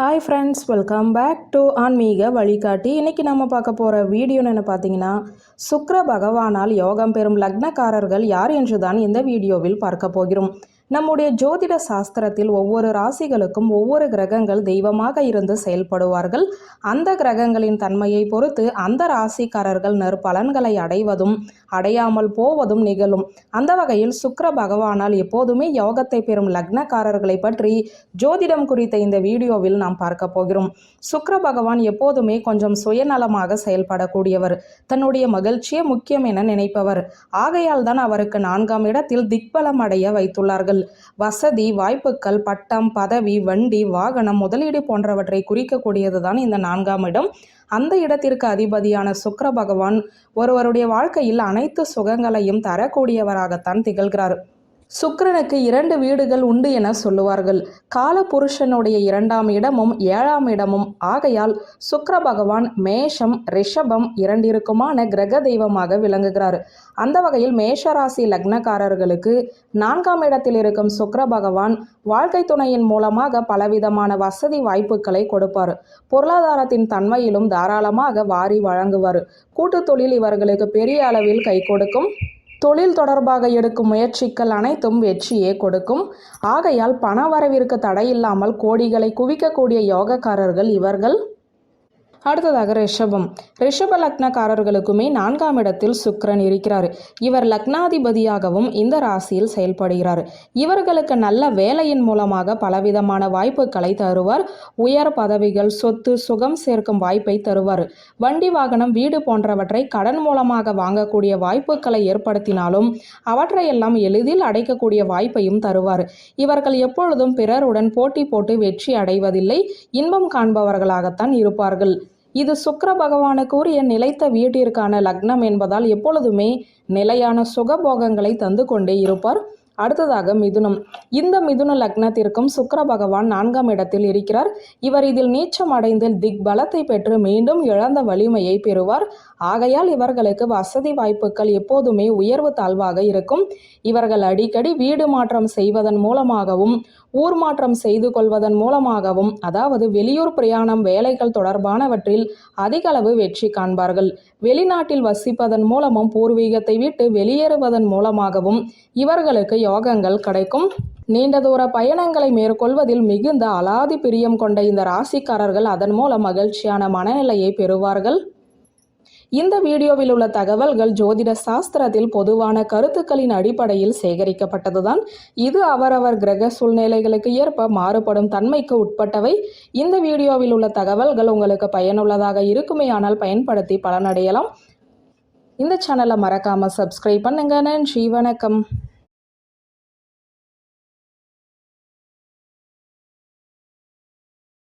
Hi friends welcome back to ஆன்மீக வழிகாட்டி இன்றைக்கி நம்ம பார்க்க போகிற வீடியோன்னு என்ன பார்த்தீங்கன்னா சுக்ர பகவானால் யோகம் பெறும் லக்னக்காரர்கள் யார் என்று தான் இந்த வீடியோவில் பார்க்க போகிறோம். நம்முடைய ஜோதிட சாஸ்திரத்தில் ஒவ்வொரு ராசிகளுக்கும் ஒவ்வொரு கிரகங்கள் தெய்வமாக இருந்து செயல்படுவார்கள். அந்த கிரகங்களின் தன்மையை பொறுத்து அந்த ராசிக்காரர்கள் நற்பலன்களை அடைவதும் அடையாமல் போவதும் நிகழும். அந்த வகையில் சுக்கர பகவானால் எப்போதுமே யோகத்தை பெறும் லக்னக்காரர்களை பற்றி ஜோதிடம் குறித்த இந்த வீடியோவில் நாம் பார்க்க போகிறோம். சுக்கர பகவான் எப்போதுமே கொஞ்சம் சுயநலமாக செயல்படக்கூடியவர். தன்னுடைய மகிழ்ச்சியே முக்கியம் என நினைப்பவர். ஆகையால் தான் அவருக்கு நான்காம் இடத்தில் திக்பலம் அடைய வைத்துள்ளார்கள். வசதி வாய்ப்புகள் பட்டம் பதவி வண்டி வாகனம் முதலீடு போன்றவற்றை குறிக்கக்கூடியதுதான் இந்த நான்காம் இடம். அந்த இடத்திற்கு அதிபதியான சுக்கர பகவான் ஒருவருடைய வாழ்க்கையில் அனைத்து சுகங்களையும் தரக்கூடியவராகத்தான் திகழ்கிறார். சுக்கிரனுக்கு இரண்டு வீடுகள் உண்டு என சொல்லுவார்கள். காலபுருஷனுடைய இரண்டாம் இடமும் ஏழாம் இடமும். ஆகையால் சுக்கர பகவான் மேஷம் ரிஷபம் இரண்டிற்குமான கிரக தெய்வமாக விளங்குகிறார். அந்த வகையில் மேஷராசி லக்னக்காரர்களுக்கு நான்காம் இடத்தில் இருக்கும் சுக்கர பகவான் வாழ்க்கை துணையின் மூலமாக பலவிதமான வசதி வாய்ப்புகளை கொடுப்பார். பொருளாதாரத்தின் தன்மையிலும் தாராளமாக வாரி வழங்குவார். கூட்டு தொழில் இவர்களுக்கு பெரிய அளவில் கை கொடுக்கும். தொழில் தொடர்பாக எடுக்கும் முயற்சிகள் அனைத்தும் வெற்றியே கொடுக்கும். ஆகையால் பண வரவிற்கு தடையில்லாமல் கோடிகளை குவிக்கக்கூடிய யோகக்காரர்கள் இவர்கள். அடுத்ததாக ரிஷபம். ரிஷப லக்னக்காரர்களுக்குமே நான்காம் இடத்தில் சுக்கரன் இருக்கிறார். இவர் லக்னாதிபதியாகவும் இந்த ராசியில் செயல்படுகிறார். இவர்களுக்கு நல்ல வேலையின் மூலமாக பலவிதமான வாய்ப்புகளை தருவார். உயர் பதவிகள் சொத்து சுகம் சேர்க்கும் வாய்ப்பை தருவார். வண்டி வாகனம் வீடு போன்றவற்றை கடன் மூலமாக வாங்கக்கூடிய வாய்ப்புகளை ஏற்படுத்தினாலும் அவற்றையெல்லாம் எளிதில் அடைக்கக்கூடிய வாய்ப்பையும் தருவார். இவர்கள் எப்பொழுதும் பிறருடன் போட்டி போட்டு வெற்றி அடைவதில்லை. இன்பம் காண்பவர்களாகத்தான் இருப்பார்கள். இது சுக்கர பகவானுக்குரிய நிலைத்த வீட்டிற்கான லக்னம் என்பதால் எப்பொழுதுமே நிலையான சுகபோகங்களை தந்து கொண்டே இருப்பார். அடுத்ததாக மிதுனம். இந்த மிதுன லக்னத்திற்கும் சுக்கர பகவான் நான்காம் இடத்தில் இருக்கிறார். இவர் இதில் நீச்சம் அடைந்து திக் பலத்தை பெற்று மீண்டும் இழந்த வலிமையை பெறுவார். ஆகையால் இவர்களுக்கு வசதி வாய்ப்புகள் எப்போதுமே உயர்வு தாழ்வாக இருக்கும். இவர்கள் அடிக்கடி வீடு மாற்றம் செய்வதன் மூலமாகவும் ஊர் மாற்றம் செய்து கொள்வதன் மூலமாகவும் அதாவது வெளியூர் பிரயாணம் வேலைகள் தொடர்பானவற்றில் அதிகளவு வெற்றி காண்பார்கள். வெளிநாட்டில் வசிப்பதன் மூலமும் பூர்வீகத்தை விட்டு வெளியேறுவதன் மூலமாகவும் இவர்களுக்கு யோகங்கள் கிடைக்கும். நீண்ட தூர பயணங்களை மேற்கொள்வதில் மிகுந்த அலாதி பிரியம் கொண்ட இந்த ராசிக்காரர்கள் அதன் மூலம் மகிழ்ச்சியான மனநிலையை பெறுவார்கள். இந்த வீடியோவில் உள்ள தகவல்கள் ஜோதிட சாஸ்திரத்தில் பொதுவான கருத்துக்களின் அடிப்படையில் சேகரிக்கப்பட்டதுதான். இது அவரவர் கிரக சூழ்நிலைகளுக்கு ஏற்ப மாறுபடும் தன்மைக்கு உட்பட்டவை. இந்த வீடியோவில் உள்ள தகவல்கள் உங்களுக்கு பயனுள்ளதாக இருக்குமேயானால் பயன்படுத்தி பலனடையலாம். இந்த சேனலை மறக்காம சப்ஸ்கிரைப் பண்ணுங்க. நன்றி வணக்கம்.